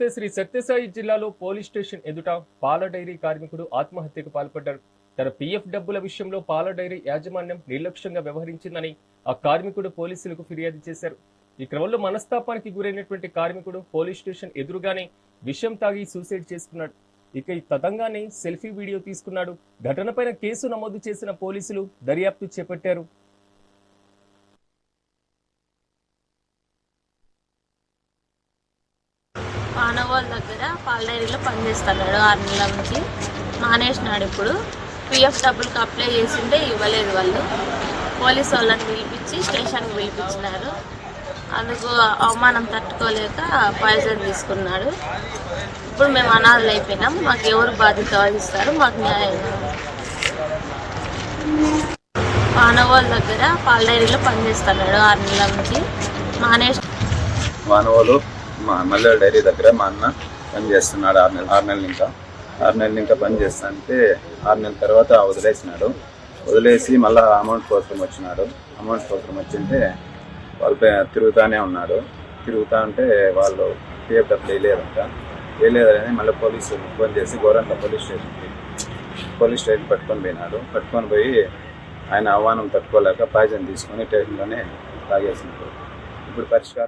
శ్రీ సత్యసాయి జిల్లాలో police station ఎదుట పాల డైరీ కార్మికుడు ఆత్మహత్యకు పాల్పడ్డారు తన పీఎఫ్ డబ్బుల విషయంలో పాల డైరీ యాజమాన్యం నిర్లక్ష్యంగా వ్యవహరించిందని ఆ కార్మికుడు పోలీసులకు ఫిర్యాదు చేశారు. ఈ క్రమంలో మనస్తాపానికి గురైనటువంటి కార్మికుడు పోలీస్ స్టేషన్ ఎదురుగానే విషయం తాగి సూసైడ్ చేసుకున్నాడు. ఇక ఈ తతంగానే సెల్ఫీ వీడియో తీసుకున్నాడు. ఘటనపైన కేసు నమోదు చేసిన పోలీసులు దర్యాప్తు చేపట్టారు. మానవాళ్ళ దగ్గర పాల డైరీలో పనిచేస్తున్నాడు ఆరు నెలల నుంచి. మానేసినాడు ఇప్పుడు. పిఎఫ్ డబ్బులకు అప్లై చేసింటే ఇవ్వలేదు వాళ్ళు. పోలీస్ వాళ్ళని పిలిపించి స్టేషన్కి పిలిపించినారు. అందుకు అవమానం తట్టుకోలేక పాయిజన్ తీసుకున్నాడు. ఇప్పుడు మేము అనాథలు అయిపోయినాం. మాకు ఎవరు బాధ్యత వహిస్తారు? మాకు న్యాయం. మానవాళ్ళ దగ్గర పాల డైరీలో పనిచేస్తున్నాడు ఆరు నెలల నుంచి. మానేసి మానవులు మా మల్లెల డైరీ దగ్గర మా అన్న పని చేస్తున్నాడు ఆరు నెలలు ఆరు నెలలు ఇంకా ఆరు నెలలు ఇంకా పని చేస్తానంటే ఆరు నెలల తర్వాత వదిలేసినాడు. వదిలేసి మళ్ళీ అమౌంట్ కోసం వచ్చినాడు. అమౌంట్ కోసం వచ్చింటే వాళ్ళు తిరుగుతూనే తిరుగుతానే ఉన్నాడు. తిరుగుతా ఉంటే వాళ్ళు పిఎఫ్ వేయలేదంట వేయలేదని మళ్ళీ పోలీసు ఫోన్ చేసి గోరంట్ల పోలీస్ స్టేషన్కి పోలీస్ స్టేషన్ పట్టుకొని పోయినాడు. పట్టుకొని పోయి ఆయన ఆహ్వానం తట్టుకోలేక పాయిజన్ తీసుకొని స్టేషన్లోనే తాగేసినాడు ఇప్పుడు పరిష్కారం